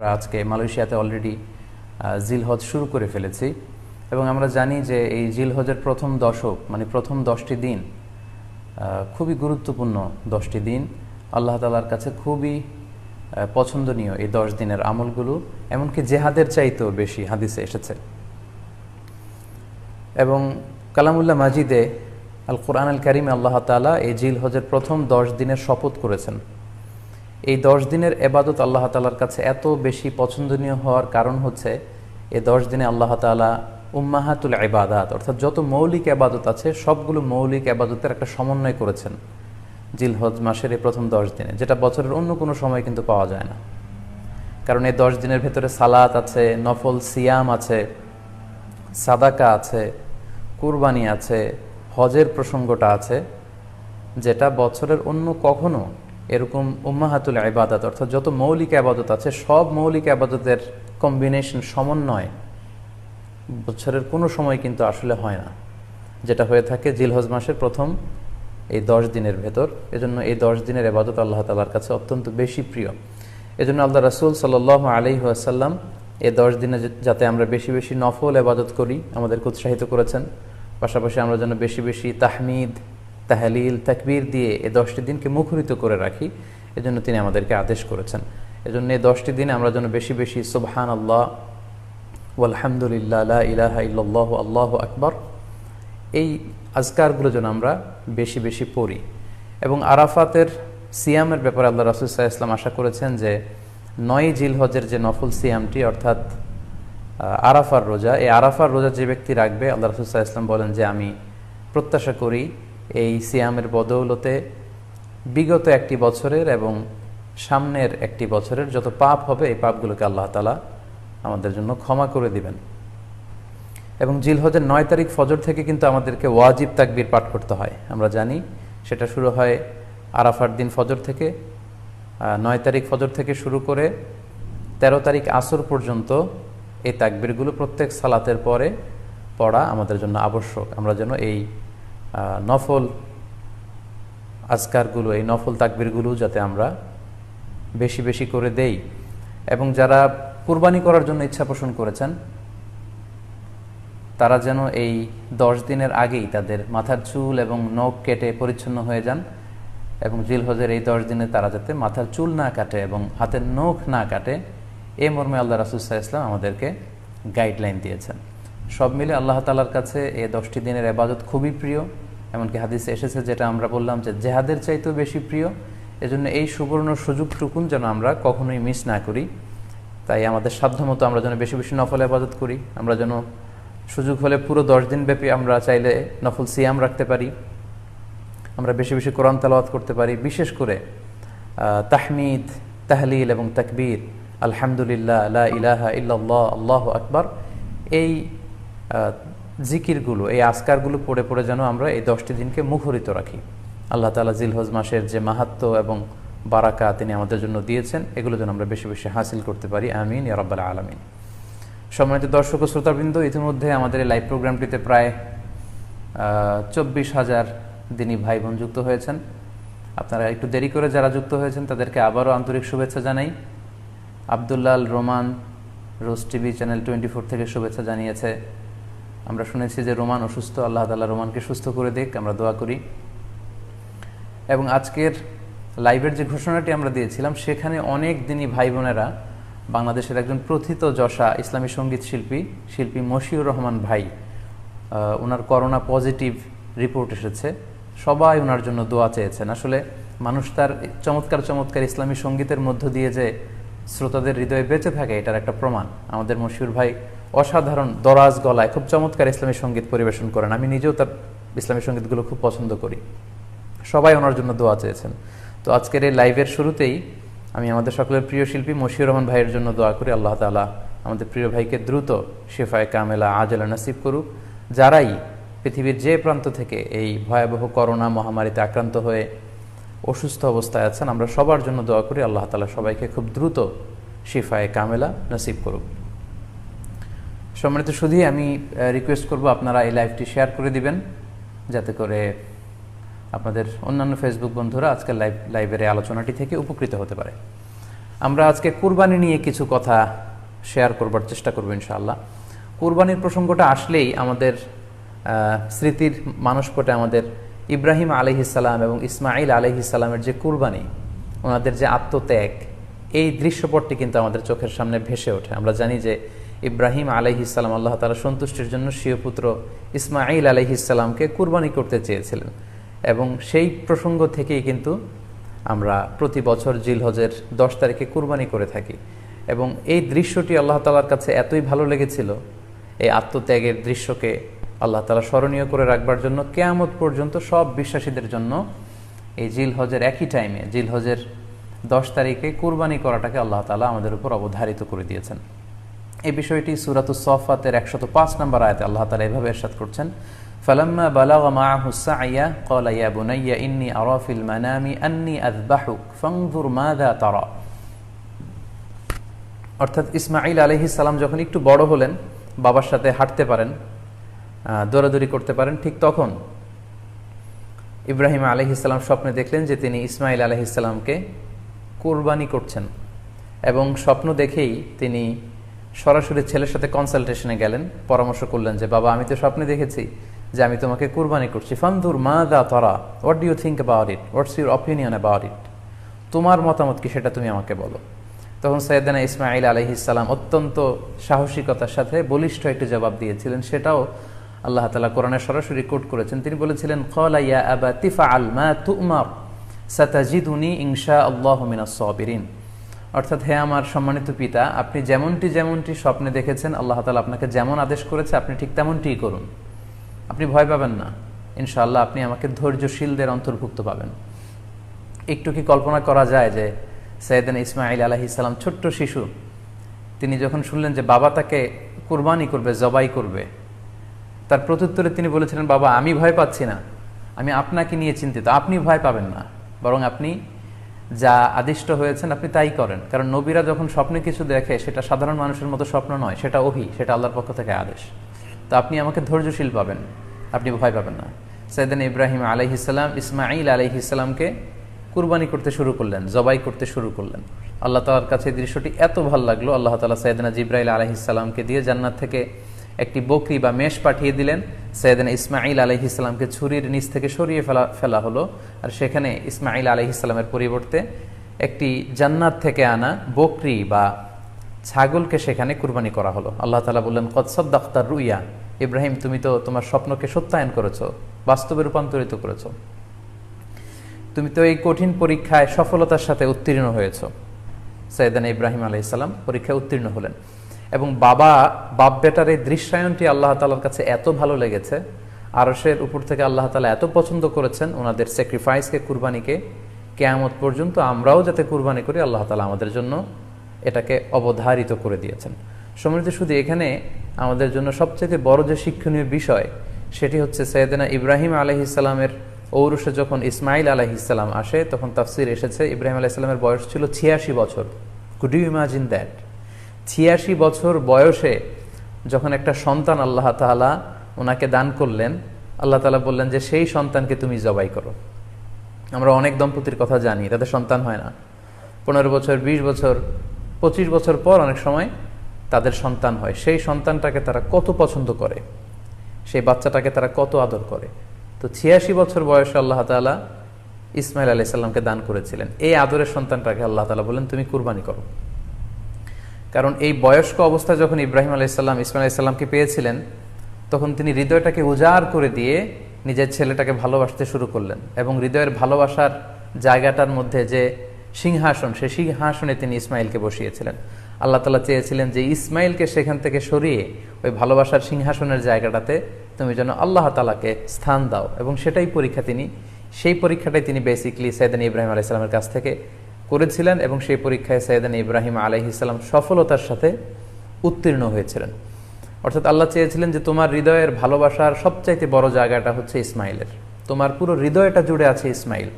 আজকে মালয়েশিয়াতে অলরেডি জিলহজ শুরু করে ফেলেছি এবং আমরা জানি যে এই জিলহজের প্রথম দশক মানে প্রথম দশটি দিন খুবই গুরুত্বপূর্ণ দশটি দিন। আল্লাহ তালার কাছে খুবই পছন্দনীয় এই দশ দিনের আমলগুলো, এমনকি জেহাদের চাইতেও বেশি হাদিসে এসেছে। এবং কালামুল্লাহ মাজিদে আল কোরআন আল করিমে আল্লাহ তালা এই জিল হজের প্রথম দশ দিনের শপথ করেছেন। এই দশ দিনের এবাদত আল্লাহ তালার কাছে এত বেশি পছন্দনীয় হওয়ার কারণ হচ্ছে, এই দশ দিনে আল্লাহ তালা উম্মাহাতুল এবাদাত অর্থাৎ যত মৌলিক এবাদত আছে, সবগুলো মৌলিক এবাদতের একটা সমন্বয় করেছেন জিলহজ মাসের এই প্রথম দশ দিনে, যেটা বছরের অন্য কোনো সময় কিন্তু পাওয়া যায় না। কারণ এই দশ দিনের ভেতরে সালাত আছে, নফল সিয়াম আছে, সাদাকা আছে, কুরবানি আছে, হজের প্রসঙ্গটা আছে, যেটা বছরের অন্য কখনো এরকম উম্মাহাতুল আবাদত অর্থাৎ যত মৌলিক আবাদত আছে, সব মৌলিক আবাদতের কম্বিনেশন সমন্বয়। বছরের কোনো সময় কিন্তু আসলে হয় না। যেটা হয়ে থাকে জিলহজ মাসের প্রথম এই দশ দিনের ভেতর। এজন্য এই দশ দিনের আবাদত আল্লাহ তালার কাছে অত্যন্ত বেশি প্রিয়। এজন্য আল্লাহ রাসুল সাল আলি আসাল্লাম এই দশ দিনে যাতে আমরা বেশি বেশি নফল আবাদত করি, আমাদেরকে উৎসাহিত করেছেন। পাশাপাশি আমরা যেন বেশি বেশি তাহমিদ তাহলিল, তাকবীর দিয়ে এই দশটি দিনকে মুখরিত করে রাখি, এজন্য তিনি আমাদেরকে আদেশ করেছেন। এজন্য এই দশটি দিনে আমরা যেন বেশি বেশি সুবহান আল্লাহ ওয়ালহামদুলিল্লাহ, লা ইলাহা ইল্লাল্লাহু, আল্লাহু আকবার, এই আজকারগুলো যেন আমরা বেশি বেশি পড়ি। এবং আরাফাতের সিয়ামের ব্যাপারে আল্লাহ রাসুল সাহা ইসলাম আশা করেছেন যে নয় জিলহজের যে নফল সিয়ামটি, অর্থাৎ আরাফার রোজা, এই আরাফার রোজা যে ব্যক্তি রাখবে, আল্লাহ রাসুল ইসলাম বলেন যে আমি প্রত্যাশা করি এই সিয়ামের বদৌলতে বিগত একটি বছরের এবং সামনের একটি বছরের যত পাপ হবে, এই পাপগুলোকে আল্লাহ তালা আমাদের জন্য ক্ষমা করে দিবেন। এবং জিলহজের নয় তারিখ ফজর থেকে কিন্তু আমাদেরকে ওয়াজিব তাকবির পাঠ করতে হয়। আমরা জানি সেটা শুরু হয় আরাফার দিন ফজর থেকে নয় তারিখ ফজর থেকে শুরু করে ১৩ তারিখ আসর পর্যন্ত এই তাকবিরগুলো প্রত্যেক সালাতের পরে পড়া আমাদের জন্য আবশ্যক। আমরা যেন এই নফল আজকারগুলো, এই নফল তাকবীরগুলো যাতে আমরা বেশি বেশি করে দেই। এবং যারা কুরবানি করার জন্য ইচ্ছা পোষণ করেছেন, তারা যেন এই দশ দিনের আগেই তাদের মাথার চুল এবং নখ কেটে পরিচ্ছন্ন হয়ে যান এবং জিলহজের এই দশ দিনে তারা যাতে মাথার চুল না কাটে এবং হাতের নখ না কাটে এই মর্মে আল্লাহ রাসুসাহ ইসলাম আমাদেরকে গাইডলাইন দিয়েছেন। সব মিলে আল্লাহ তালার কাছে এই দশটি দিনের আবাদত খুবই প্রিয়। এমনকি হাদিসে এসেছে যেটা আমরা বললাম যে জেহাদের চাইতেও বেশি প্রিয়। এজন্য এই সুবর্ণ সুযোগটুকুন যেন আমরা কখনোই মিস না করি। তাই আমাদের সাধ্যমতো আমরা যেন বেশি বেশি নফল আবাদত করি। আমরা যেন সুযোগ হলে পুরো দশ দিন ব্যাপী আমরা চাইলে নফল সিয়াম রাখতে পারি। আমরা বেশি বেশি কোরআন তালাওয়াত করতে পারি। বিশেষ করে তাহমিদ, তাহলিল এবং তাকবীর, আলহামদুলিল্লাহ, লা ইলাহা ইল্লাল্লাহ, আল্লাহ আকবার, এই জিকিরগুলো, এই আসকারগুলো পড়ে পড়ে যেন আমরা এই দশটি দিনকে মুখরিত রাখি। আল্লাহ তালা জিলহজ মাসের যে মাহাত্ম এবং বারাকা তিনি আমাদের জন্য দিয়েছেন, এগুলো যেন আমরা বেশি বেশি হাসিল করতে পারি। আমিন ইয়ারব্বাল আলমিন। সম্মানিত দর্শক ও শ্রোতাবৃন্দ, ইতিমধ্যে আমাদের এই লাইভ প্রোগ্রামটিতে প্রায় চব্বিশ হাজার দিনী ভাই বোন যুক্ত হয়েছেন। আপনারা একটু দেরি করে যারা যুক্ত হয়েছেন, তাদেরকে আবারও আন্তরিক শুভেচ্ছা জানাই। আবদুল্লাল রোমান রোজ টিভি চ্যানেল টোয়েন্টি ফোর থেকে শুভেচ্ছা জানিয়েছে। আমরা শুনেছি যে রোমান অসুস্থ, আল্লাহ তাল্লাহ রোমানকে সুস্থ করে দিক আমরা দোয়া করি। এবং আজকের লাইভের যে ঘোষণাটি আমরা দিয়েছিলাম, সেখানে অনেক দিনই ভাই বোনেরা বাংলাদেশের একজন প্রথিত যশা ইসলামী সংগীত শিল্পী শিল্পী মশিউর রহমান ভাই ওনার করোনা পজিটিভ রিপোর্ট এসেছে। সবাই ওনার জন্য দোয়া চেয়েছেন। আসলে মানুষ তার চমৎকার চমৎকার ইসলামী সঙ্গীতের মধ্য দিয়ে যে শ্রোতাদের হৃদয়ে বেঁচে থাকে, এটার একটা প্রমাণ। আমাদের মশিউর ভাই অসাধারণ দরাজ গলায় খুব চমৎকার ইসলামী সংগীত পরিবেশন করেন। আমি নিজেও তার ইসলামী সঙ্গীতগুলো খুব পছন্দ করি। সবাই ওনার জন্য দোয়া চেয়েছেন। তো আজকের এই লাইভের শুরুতেই আমি আমাদের সকলের প্রিয় শিল্পী মশিউর রহমান ভাইয়ের জন্য দোয়া করি। আল্লাহ তালা আমাদের প্রিয় ভাইকে দ্রুত শেফায় কামেলা আজলা নাসিব করুক। যারাই পৃথিবীর যে প্রান্ত থেকে এই ভয়াবহ করোনা মহামারীতে আক্রান্ত হয়ে অসুস্থ অবস্থায় আছেন, আমরা সবার জন্য দোয়া করি। আল্লাহ তালা সবাইকে খুব দ্রুত শিফায় কামেলা নসিব করুক। সম্মানিত শুধুই আমি রিকোয়েস্ট করব আপনারা এই লাইভটি শেয়ার করে দিবেন, যাতে করে আপনাদের অন্যান্য ফেসবুক বন্ধুরা আজকের লাইভ লাইভের এই আলোচনাটি থেকে উপকৃত হতে পারে। আমরা আজকে কুরবানি নিয়ে কিছু কথা শেয়ার করবার চেষ্টা করব ইনশাআল্লাহ। কুরবানির প্রসঙ্গটা আসলেই আমাদের স্মৃতির মানসপটে আমাদের ইব্রাহিম আলহিসাল্লাম এবং ইসমাইল আলহিসাল্লামের যে কুরবানি, ওনাদের যে আত্মত্যাগ, এই দৃশ্যপটটি কিন্তু আমাদের চোখের সামনে ভেসে ওঠে। আমরা জানি যে ইব্রাহিম আলহিসাল্লাম আল্লাহ তালা সন্তুষ্টির জন্য স্বীয় পুত্র ইসমাইল আলহিসাল্লামকে কুরবানি করতে চেয়েছিলেন। এবং সেই প্রসঙ্গ থেকেই কিন্তু আমরা প্রতি বছর জিলহজের দশ তারিখে কুরবানি করে থাকি। এবং এই দৃশ্যটি আল্লাহ তালার কাছে এতই ভালো লেগেছিল, এই আত্মত্যাগের দৃশ্যকে আল্লাহ তালা স্মরণীয় করে রাখবার জন্য কেয়ামত পর্যন্ত সব বিশ্বাসীদের জন্য এই জিল হজের একই টাইমে জিল হজের দশ তারিখে কুরবানি করাটাকে আল্লাহ তালা আমাদের উপর অবধারিত করে দিয়েছেন। এই বিষয়টি সুরাত সফাতের একশত পাঁচ নম্বর আয়তে আল্লাহ তালা এভাবে এরশাদ করছেন فلما بلغ معه السعي قال يا بني إني أرى في المنام أني أذبحك فانظر ماذا ترى অর্থাৎ ইসমাইল আলহি সালাম যখন একটু বড় হলেন বাবার সাথে হাঁটতে পারেন আহ, দৌড়াদৌড়ি করতে পারেন ঠিক তখন ইব্রাহিম আলহিসাল্লাম স্বপ্নে দেখলেন যে তিনি ইসমাইল আলহিসাল্লামকে কোরবানি করছেন এবং স্বপ্ন দেখেই তিনি সরাসরি ছেলের সাথে কনসালটেশনে গেলেন, পরামর্শ করলেন যে, বাবা, আমি তো স্বপ্নে দেখেছি যে আমি তোমাকে কুরবানি করছি। ফান্দুর মা দা তরা what do you think about it what's your opinion about it তোমার মতামত কি সেটা তুমি আমাকে বলো। তখন সৈয়দানা ইসমাইল আলহিসাল্লাম অত্যন্ত সাহসিকতার সাথে বলিষ্ঠ একটি জবাব দিয়েছিলেন। সেটাও আল্লাহ তালা কোরআনে সরাসরি কোট করেছেন। তিনি বলেছিলেন কলাইয়া আবা তিফা আল মা তুমার, সাতাজিদুনি ইনশা আল্লাহ মিনাস সাবিরিন। অর্থাৎ হে আমার সম্মানিত পিতা, আপনি যেমনটি যেমনটি স্বপ্নে দেখেছেন, আল্লাহ তালা আপনাকে যেমন আদেশ করেছে, আপনি ঠিক তেমনটিই করুন। আপনি ভয় পাবেন না। ইনশাআল্লাহ আপনি আমাকে ধৈর্যশীলদের অন্তর্ভুক্ত পাবেন। একটু কি কল্পনা করা যায় যে সৈয়দান ইসমাইল আলাহি সালাম ছোট্ট শিশু, তিনি যখন শুনলেন যে বাবা তাকে কুরবানি করবে, জবাই করবে, তার প্রত্যুত্তরে তিনি বলেছিলেন, বাবা, আমি ভয় পাচ্ছি না। আমি আপনাকে নিয়ে চিন্তিত। আপনি ভয় পাবেন না। বরং আপনি যা আদিষ্ট হয়েছেন আপনি তাই করেন। কারণ নবীরা যখন স্বপ্নে কিছু দেখে, সেটা সাধারণ মানুষের মতো স্বপ্ন নয়, সেটা ওহি, সেটা আল্লাহর পক্ষ থেকে আদেশ। তো আপনি আমাকে ধৈর্যশীল পাবেন, আপনি ভয় পাবেন না। সৈয়দান ইব্রাহিম আলহিসাল্লাম ইসমাইল আলহিসাল্লামকে কুরবানি করতে শুরু করলেন, জবাই করতে শুরু করলেন। আল্লাহ তালার কাছে দৃশ্যটি এত ভালো লাগল, আল্লাহ তালা সৈয়দনা জিব্রাইল আলহিসাল্লামকে দিয়ে জান্নাত থেকে একটি বকরি বা মেষ পাঠিয়ে দিলেন। সৈয়দনা ইসমাইল আলহিসাল্লামকে ছুরির নিচ থেকে সরিয়ে ফেলা ফেলা হলো। আর সেখানে ইসমাইল আলহিসাল্লামের পরিবর্তে একটি জান্নাত থেকে আনা বকরি বা ছাগলকে সেখানে কুরবানি করা হলো। আল্লাহ তালা বললেন কৎসদ দাক্তার রুইয়া। ইব্রাহিম, তুমি তো তোমার স্বপ্নকে সত্যায়ন করেছ, বাস্তবে রূপান্তরিত করেছ। তুমি তো এই কঠিন পরীক্ষায় সফলতার সাথে উত্তীর্ণ হয়েছ। সৈয়দান ইব্রাহিম আলাইসাল্লাম পরীক্ষায় উত্তীর্ণ হলেন। এবং বাবা বাপ বেটার এই দৃশ্যায়নটি আল্লাহ তালার কাছে এত ভালো লেগেছে। আরসের উপর থেকে আল্লাহ তালা এত পছন্দ করেছেন ওনাদের স্যাক্রিফাইসকে কুরবানিকে। কেয়ামত পর্যন্ত আমরাও যাতে কুরবানি করি, আল্লাহ তালা আমাদের জন্য এটাকে অবধারিত করে দিয়েছেন। সমৃদ্ধ শুধু এখানে আমাদের জন্য সবচেয়ে বড় যে শিক্ষণীয় বিষয়, সেটি হচ্ছে সৈয়দনা ইব্রাহিম আলহিসাল্লামের ঔরসে যখন ইসমাইল আলহিসাল্লাম আসে, তখন তাফসির এসেছে। ইব্রাহিম আলাইসাল্লামের বয়স ছিল ছিয়াশি বছর। কুড ইউ ইমাজিন দ্যাট ছিয়াশি বছর বয়সে যখন একটা সন্তান আল্লাহ তালা ওনাকে দান করলেন, আল্লাহ তালা বললেন যে সেই সন্তানকে তুমি জবাই করো। আমরা অনেক দম্পতির কথা জানি, তাদের সন্তান হয় না। পনেরো বছর ২০ বছর, পঁচিশ বছর পর অনেক সময় তাদের সন্তান হয়। সেই সন্তানটাকে তারা কত পছন্দ করে, সেই বাচ্চাটাকে তারা কত আদর করে। তো ছিয়াশি বছর বয়সে আল্লাহ তালা ইসমাইল আলি সাল্লামকে দান করেছিলেন। এই আদরের সন্তানটাকে আল্লাহ তালা বলেন তুমি কুরবানি করো। কারণ এই বয়স্ক অবস্থা যখন ইব্রাহিম আলাইসাল্লাম ইসমাইল আলাইসাল্লামকে পেয়েছিলেন, তখন তিনি হৃদয়টাকে উজাড় করে দিয়ে নিজের ছেলেটাকে ভালোবাসতে শুরু করলেন এবং হৃদয়ের ভালোবাসার জায়গাটার মধ্যে যে সিংহাসন, সেই সিংহাসনে তিনি ইসমাইলকে বসিয়েছিলেন। আল্লাহ তালা চেয়েছিলেন যে ইসমাইলকে সেখান থেকে সরিয়ে ওই ভালোবাসার সিংহাসনের জায়গাটাতে তুমি যেন আল্লাহ তালাকে স্থান দাও। এবং সেটাই পরীক্ষা তিনি, সেই পরীক্ষাটাই তিনি বেসিকলি সৈয়দান ইব্রাহিম আলাইসালামের কাছ থেকে করেছিলেন এবং সেই পরীক্ষায় সৈয়দান ইব্রাহিম আলহিসাল্লাম সফলতার সাথে উত্তীর্ণ হয়েছিলেন। অর্থাৎ আল্লাহ চেয়েছিলেন যে তোমার হৃদয়ের ভালোবাসার সবচাইতে বড় জায়গাটা হচ্ছে ইসমাইলের। তোমার পুরো হৃদয়টা জুড়ে আছে ইসমাইল।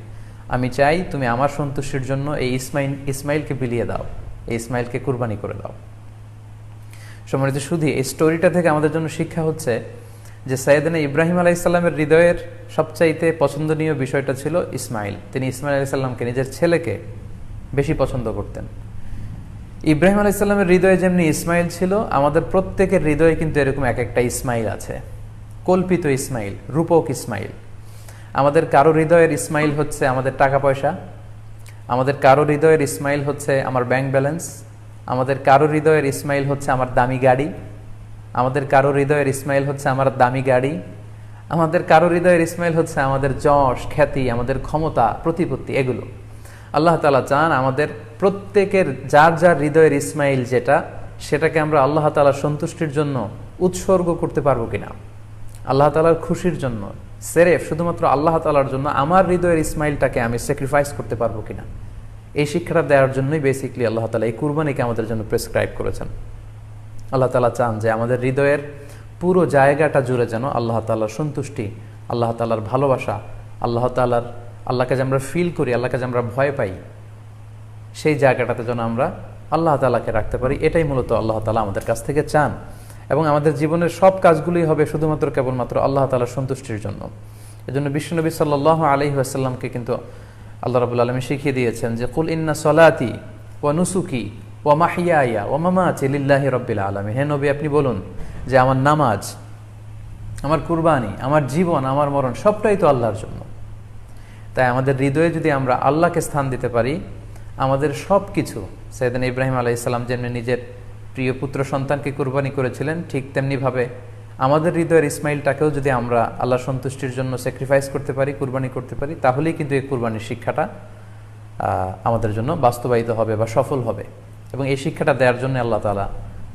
আমি চাই তুমি আমার সন্তুষ্টির জন্য এই ইসমাইল, ইসমাইলকে বিলিয়ে দাও, এই ইসমাইলকে কুরবানি করে দাও। সম্মানিত শুধু এই স্টোরিটা থেকে আমাদের জন্য শিক্ষা হচ্ছে যে সৈয়দনা ইব্রাহিম আলাইসাল্লামের হৃদয়ের সবচাইতে পছন্দনীয় বিষয়টা ছিল ইসমাইল। তিনি ইসমাইল আলাইসাল্লামকে নিজের ছেলেকে বেশি পছন্দ করতেন। ইব্রাহিম আলাইসাল্লামের হৃদয়ে যেমনি ইসমাইল ছিল, আমাদের প্রত্যেকের হৃদয়ে কিন্তু এরকম এক একটা ইসমাইল আছে। কল্পিত ইসমাইল, রূপক ইসমাইল। আমাদের কারও হৃদয়ের ইসমাইল হচ্ছে আমাদের টাকা পয়সা। আমাদের কারও হৃদয়ের ইসমাইল হচ্ছে আমার ব্যাংক ব্যালেন্স। আমাদের কারও হৃদয়ের ইসমাইল হচ্ছে আমার দামি গাড়ি। আমাদের কারও হৃদয়ের ইসমাইল হচ্ছে আমার দামি গাড়ি। আমাদের কারও হৃদয়ের ইসমাইল হচ্ছে আমাদের যশ, খ্যাতি, আমাদের ক্ষমতা, প্রতিপত্তি, এগুলো। আল্লাহ তালা চান আমাদের প্রত্যেকের যার যার হৃদয়ের ইসমাইল যেটা, সেটাকে আমরা আল্লাহ তালার সন্তুষ্টির জন্য উৎসর্গ করতে পারব কিনা। আল্লাহ তালার খুশির জন্য। সেরেফ, শুধুমাত্র আল্লাহ তালার জন্য আমার হৃদয়ের ইসমাইলটাকে আমি স্যাক্রিফাইস করতে পারব কিনা। এই শিক্ষাটা দেওয়ার জন্যই বেসিকলি আল্লাহ তালা এই কুরবানিকে আমাদের জন্য প্রেসক্রাইব করেছেন। আল্লাহ তালা চান যে আমাদের হৃদয়ের পুরো জায়গাটা জুড়ে যেন আল্লাহ তালার সন্তুষ্টি, আল্লাহ তালার ভালোবাসা, আল্লাহ তালার আল্লাহকে যে আমরা ফিল করি আল্লাহকে যে আমরা ভয় পাই, সেই জায়গাটাতে যেন আমরা আল্লাহ তালাকে রাখতে পারি, এটাই মূলত আল্লাহ তালা আমাদের কাছ থেকে চান। এবং আমাদের জীবনের সব কাজগুলোই হবে শুধুমাত্র কেবলমাত্র আল্লাহ তালার সন্তুষ্টির জন্য। এজন্য বিশ্বনবী সাল্লাহ আলহি আসাল্লামকে কিন্তু আল্লাহ রাবুল আলমী শিখিয়ে দিয়েছেন যে, কুল ইন্না সলাতি ও নুসুকি ও মাহিয়া ও মামা চিল্লাহি রব্বিল আলমী হে নবী, আপনি বলুন যে, আমার নামাজ, আমার কুরবানি, আমার জীবন, আমার মরণ সবটাই তো আল্লাহর জন্য। তাই আমাদের হৃদয়ে যদি আমরা আল্লাহকে স্থান দিতে পারি, আমাদের সব কিছু সৈয়দিন ইব্রাহিম আলাইসাল্লাম যেমনি নিজের প্রিয় পুত্র সন্তানকে কুরবানি করেছিলেন, ঠিক তেমনিভাবে আমাদের হৃদয়ের ইসমাইলটাকেও যদি আমরা আল্লাহ সন্তুষ্টির জন্য স্যাক্রিফাইস করতে পারি, কুরবানি করতে পারি, তাহলেই কিন্তু এই কুরবানির শিক্ষাটা আমাদের জন্য বাস্তবায়িত হবে বা সফল হবে। এবং এই শিক্ষাটা দেওয়ার জন্য আল্লাহ তালা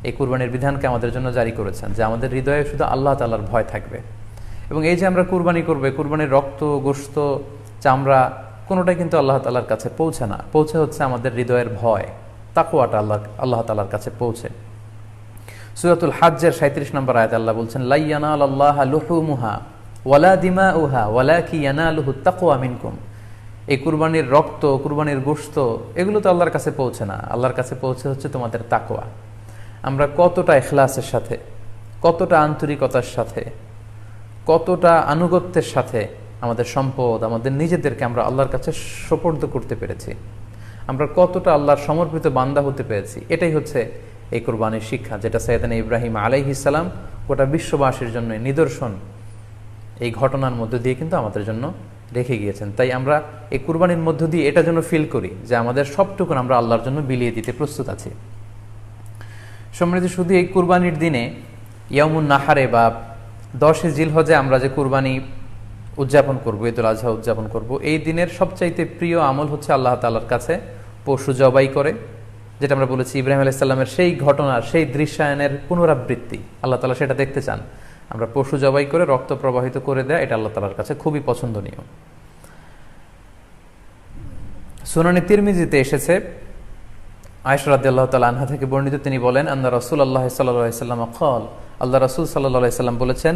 এই কুরবানির বিধানকে আমাদের জন্য জারি করেছেন, যে আমাদের হৃদয়ে শুধু আল্লাহ তালার ভয় থাকবে। এবং এই যে আমরা কুরবানি করবে কুরবানির রক্ত গোস্ত চামড়া কোনোটাই কিন্তু আল্লাহ তালার কাছে পৌঁছে না। পৌঁছে হচ্ছে আমাদের হৃদয়ের ভয়। তাকুয়াটা আল্লাহ আল্লাহ তালার কাছে পৌঁছে। সুরাতুল হাজ্জের সাঁত্রিশ নম্বর আয়াত আল্লাহ বলছেন লাইয়ানা আল্লাহ লুহুমুহা ওয়ালা দিমা উহা ওয়ালা কি ইয়ানা লুহু তাকুয়া মিনকুম। এই কুরবানির রক্ত, কুরবানির গোস্ত এগুলো তো আল্লাহর কাছে পৌঁছে না। আল্লাহর কাছে পৌঁছে হচ্ছে তোমাদের তাকোয়া আমরা কতটা এখলাসের সাথে, কতটা আন্তরিকতার সাথে, কতটা আনুগত্যের সাথে আমাদের সম্পদ, আমাদের নিজেদেরকে আমরা আল্লাহর কাছে সোপর্দ করতে পেরেছি। আমরা কতটা আল্লাহর সমর্পিত বান্দা হতে পেরেছি, এটাই হচ্ছে এই কোরবানির শিক্ষা, যেটা সৈয়দান ইব্রাহিম আলাইহিসাল্লাম গোটা বিশ্ববাসীর জন্য নিদর্শন। এই ঘটনার মধ্য দিয়ে কিন্তু আমাদের জন্য রেখে গিয়েছেন। তাই আমরা এই কুরবানির মধ্য দিয়ে এটা যেন ফিল করি, যে আমাদের সবটুকুন আমরা আল্লাহর জন্য বিলিয়ে দিতে প্রস্তুত আছি। সমৃদ্ধি শুধু এই কুরবানির দিনে ইয়ামুন নাহারে বা দশে জিলহজে আমরা যে কুরবানি উদযাপন করব, ঈদুল আজহা উদযাপন করব। এই দিনের সবচাইতে প্রিয় আমল হচ্ছে আল্লাহ তালার কাছে পশু জবাই করে, যেটা আমরা বলেছি ইব্রাহিম আলাইসাল্লামের সেই ঘটনার সেই দৃশ্যায়নের পুনরাবৃত্তি। আল্লাহ তালা সেটা দেখতে চান। আমরা পশু জবাই করে রক্ত প্রবাহিত করে দেয়, এটা আল্লাহ তালার কাছে খুবই পছন্দনীয়। সুনানি তিরমিজিতে এসেছে আয়সরাদ আল্লাহ তালা আনহা থেকে বর্ণিত তিনি বলেন আল্লাহ রসুল আল্লাহ সাল্লাম খল আল্লাহ রসুল সাল্লাহ সাল্লাম বলেছেন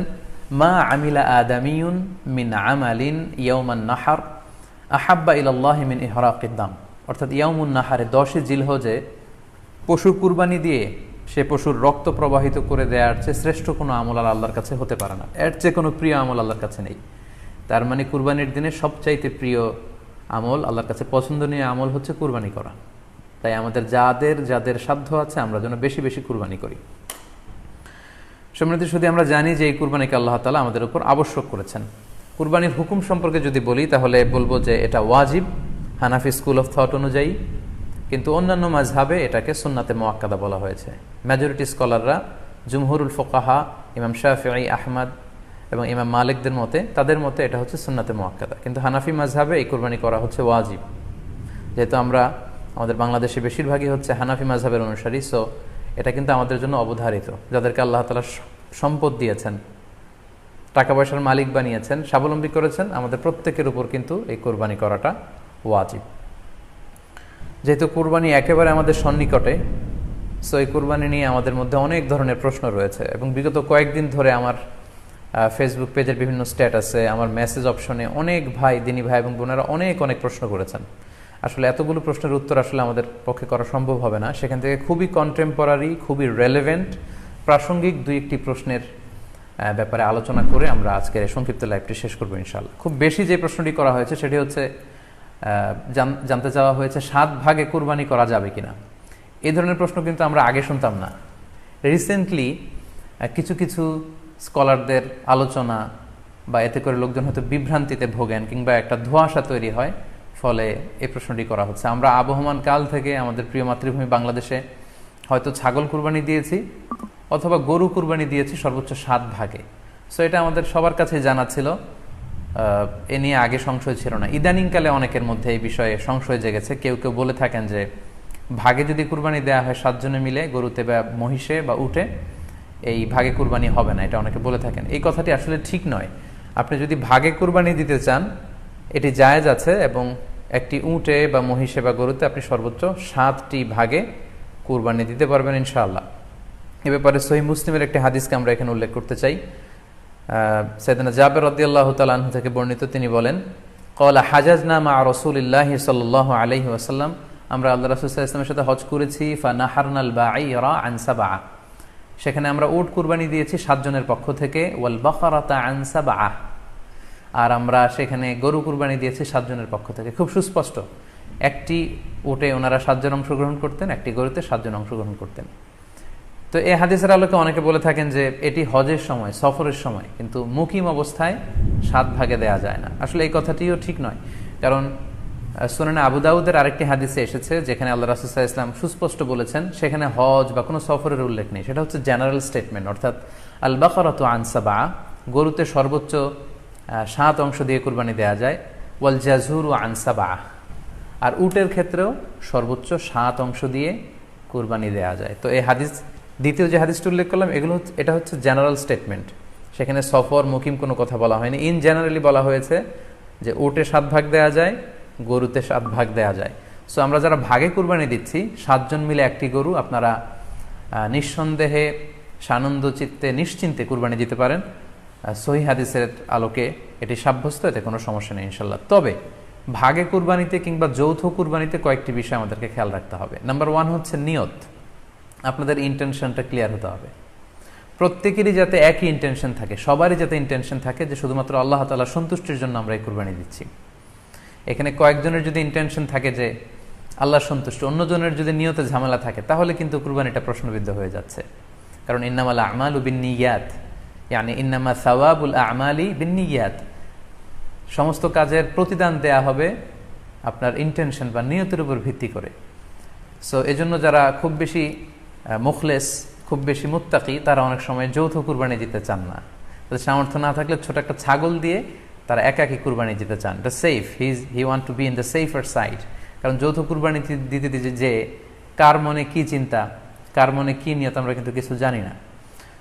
মা আমিলা আদামিউন মিন আমালিন ইয়ৌমান নাহার আহাব্বা ইলাল্লাহ মিন ইহরাকিদ্দাম অর্থাৎ ইয়ামুন নাহারে দশে জিলহজে পশু কুরবানি দিয়ে সে পশুর রক্ত প্রবাহিত করে দেওয়ার চেয়ে শ্রেষ্ঠ কোনো আমল আল্লাহর কাছে হতে পারে না। এর চেয়ে কোনো প্রিয় আমল আল্লাহর কাছে নেই। তার মানে কুরবানির দিনে সবচাইতে প্রিয় আমল আল্লাহর কাছে পছন্দনীয় আমল হচ্ছে কুরবানি করা। তাই আমাদের যাদের যাদের সাধ্য আছে আমরা যেন বেশি বেশি কুরবানি করি। সমৃদ্ধি শুধু আমরা জানি যে এই কুরবানিকে আল্লাহ তালা আমাদের উপর আবশ্যক করেছেন। কুরবানির হুকুম সম্পর্কে যদি বলি, তাহলে বলব যে এটা ওয়াজিব। হানাফি স্কুল অফ থট অনুযায়ী, কিন্তু অন্যান্য মাঝহাবে এটাকে সুন্নাতে মোয়াক্কাদা বলা হয়েছে। মেজরিটি স্কলাররা জুমহুরুল ফোকাহা, ইমাম শাহি আহমদ এবং ইমাম মালিকদের মতে, তাদের মতে এটা হচ্ছে সুন্নাতে মোয়াক্কাদা কিন্তু হানাফি মাঝহাবে এই কুরবানি করা হচ্ছে ওয়াজিব। যেহেতু আমরা, আমাদের বাংলাদেশে বেশিরভাগই হচ্ছে হানাফি মাঝহাবের অনুসারী সো এটা কিন্তু আমাদের জন্য অবধারিত, যাদেরকে আল্লাহ তালা সম্পদ দিয়েছেন টাকা পয়সার মালিক বানিয়েছেন, স্বাবলম্বী করেছেন, আমাদের প্রত্যেকের উপর কিন্তু এই কোরবানি করাটা ওয়াজিব। যেহেতু কোরবানি একেবারে আমাদের সন্নিকটে, সো এই কোরবানি নিয়ে আমাদের মধ্যে অনেক ধরনের প্রশ্ন রয়েছে এবং বিগত কয়েকদিন ধরে আমার ফেসবুক পেজের বিভিন্ন স্ট্যাটাসে আমার মেসেজ অপশনে অনেক ভাই, দিনী ভাই এবং বোনেরা অনেক অনেক প্রশ্ন করেছেন। আসলে এতগুলো প্রশ্নের উত্তর আসলে আমাদের পক্ষে করা সম্ভব হবে না। সেখান থেকে খুবই কন্টেম্পোরারি খুবই রেলেভেন্ট প্রাসঙ্গিক দুই একটি প্রশ্নের ব্যাপারে আলোচনা করে আমরা আজকের এই সংক্ষিপ্ত লাইভটি শেষ করব ইনশাল্লাহ খুব বেশি যে প্রশ্নটি করা হয়েছে সেটি হচ্ছে জানতে চাওয়া হয়েছে সাত ভাগে কুরবানি করা যাবে কিনা। এই ধরনের প্রশ্ন কিন্তু আমরা আগে শুনতাম না। রিসেন্টলি কিছু কিছু স্কলারদের আলোচনা বা এতে করে লোকজন হয়তো বিভ্রান্তিতে ভোগেন কিংবা একটা ধোঁয়াশা তৈরি হয়। ফলে এই প্রশ্নটি করা হচ্ছে। আমরা আবহমান কাল থেকে আমাদের প্রিয় মাতৃভূমি বাংলাদেশে হয়তো ছাগল কুরবানি দিয়েছি অথবা গরু কুরবানি দিয়েছি সর্বোচ্চ সাত ভাগে। সো এটা আমাদের সবার কাছে জানা ছিল। এ নিয়ে আগে সংশয় ছিল না। ইদানিংকালে অনেকের মধ্যে এই বিষয়ে সংশয় জেগেছে। কেউ কেউ বলে থাকেন যে ভাগে যদি কুরবানি দেওয়া হয় সাতজনে মিলে, গরুতে বা মহিষে বা উঠে, এই ভাগে কুরবানি হবে না, এটা অনেকে বলে থাকেন। এই কথাটি আসলে ঠিক নয়। আপনি যদি ভাগে কুরবানি দিতে চান এটি জায়েজ আছে এবং একটি উটে বা মহিষে বা গরুতে আপনি সর্বোচ্চ সাতটি ভাগে কুরবানি দিতে পারবেন ইনশাআল্লাহ। এ ব্যাপারে সহি মুসলিমের একটি হাদিসকে আমরা এখানে উল্লেখ করতে চাই। সৈদানা জাবের রদিয়াল্লাহ তালাহ থেকে বর্ণিত তিনি বলেন, কলা হাজাজ নামা রসুলিল্লাহ সাল আলহি ওয়াসাল্লাম, আমরা আল্লাহ রসুল ইসলামের সাথে হজ করেছি ফা নাহারনাল বা আই আনসা বা সেখানে আমরা উট কুরবানি দিয়েছি সাতজনের পক্ষ থেকে, ওয়াল বখরাতা আনসা বা আর আমরা সেখানে গরু কুরবানি দিয়েছি সাতজনের পক্ষ থেকে। খুব সুস্পষ্ট। একটি উটে ওনারা সাতজন অংশগ্রহণ করতেন, একটি গরুতে সাতজন অংশগ্রহণ করতেন। তো এই হাদিসের আলোকে অনেকে বলে থাকেন যে এটি হজের সময়, সফরের সময়, কিন্তু মুকিম অবস্থায় সাত ভাগে দেয়া যায় না। আসলে এই কথাটিও ঠিক নয়। কারণ সুনানে আবু দাউদের আরেকটি হাদিসে এসেছে যেখানে আল্লাহ রাসুসাহ ইসলাম সুস্পষ্ট বলেছেন, সেখানে হজ বা কোনো সফরের উল্লেখ নেই। সেটা হচ্ছে জেনারেল স্টেটমেন্ট অর্থাৎ আল বাকরাত আনসাবা গরুতে সর্বোচ্চ সাত অংশ দিয়ে কুরবানি দেওয়া যায়। ওয়াল জাজুর ও আনসাবা আর উটের ক্ষেত্রেও সর্বোচ্চ সাত অংশ দিয়ে কুরবানি দেওয়া যায়। তো এই হাদিস, দ্বিতীয় যে হাদিসটি উল্লেখ করলাম, এগুলো এটা হচ্ছে জেনারেল স্টেটমেন্ট। সেখানে সফর, মুকিম কোনো কথা বলা হয়নি। ইন জেনারেলি বলা হয়েছে যে উটে সাত ভাগ দেওয়া যায়, গরুতে সাত ভাগ দেওয়া যায়। সো আমরা যারা ভাগে কুরবানি দিচ্ছি, সাতজন মিলে একটি গরু আপনারা নিঃসন্দেহে সানন্দ চিত্তে নিশ্চিন্তে কুরবানি দিতে পারেন। সহি হাদিসের আলোকে এটি সাব্যস্ত, এতে কোনো সমস্যা নেই ইনশাল্লাহ তবে, ভাগে কুরবানিতে কিংবা যৌথ কুরবানিতে কয়েকটি বিষয় আমাদেরকে খেয়াল রাখতে হবে। নাম্বার ওয়ান হচ্ছে নিয়ত। আপনাদের ইন্টেনশনটা ক্লিয়ার হতে হবে। প্রত্যেকেরই যাতে একই ইন্টেনশন থাকে, সবারই যাতে ইন্টেনশন থাকে যে শুধুমাত্র আল্লাহ তালা সন্তুষ্টির জন্য আমরা এই কুরবানি দিচ্ছি। এখানে কয়েকজনের যদি ইন্টেনশন থাকে যে আল্লাহ সন্তুষ্ট, অন্যজনের যদি নিয়তে ঝামেলা থাকে, তাহলে কিন্তু কুরবানিটা প্রশ্নবিদ্ধ হয়ে যাচ্ছে। কারণ ইন্নামাল আমাল বিন্নিয়াত ইয়ানি ইন্নামা সাওয়াবুল আমালি বিন্নিয়াত সমস্ত কাজের প্রতিদান দেয়া হবে আপনার ইন্টেনশন বা নিয়তের উপর ভিত্তি করে। সো এজন্য যারা খুব বেশি মুখলেস, খুব বেশি মুত্তাকি, তারা অনেক সময় যৌথ কুরবানি দিতে চান না। তাদের সামর্থ্য না থাকলে ছোট একটা ছাগল দিয়ে তারা একাকি কুরবানি দিতে চান। এটা safe his he want to be in the safer side কারণ যৌথ কুরবানি দিতে দিতে যে, কার মনে কি চিন্তা, কার মনে কি নিয়ত, আমরা কিন্তু কিছু জানি না।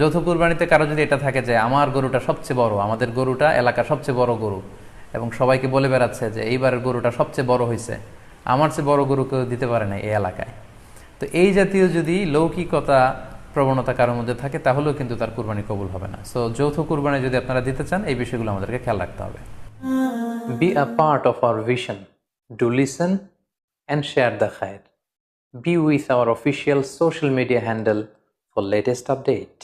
যৌথ কুরবানিতে কারও যদি এটা থাকে যে আমার গরুটা সবচেয়ে বড়, আমাদের গরুটা এলাকার সবচেয়ে বড় গরু, এবং সবাইকে বলে বেড়াচ্ছে যে এইবারের গরুটা সবচেয়ে বড় হয়েছে আমার চেয়ে বড় গরু কেউ দিতে পারে না এই এলাকায়। তো এই জাতীয় যদি লৌকিকতা প্রবণতা কারোর মধ্যে থাকে, তাহলেও কিন্তু তার কুরবানি কবুল হবে না। সো যৌথ কুরবানি যদি আপনারা দিতে চান, এই বিষয়গুলো আমাদেরকে খেয়াল রাখতে হবে। Be a part of our vision do listen and share the Khayer be with our official social media handle for latest update.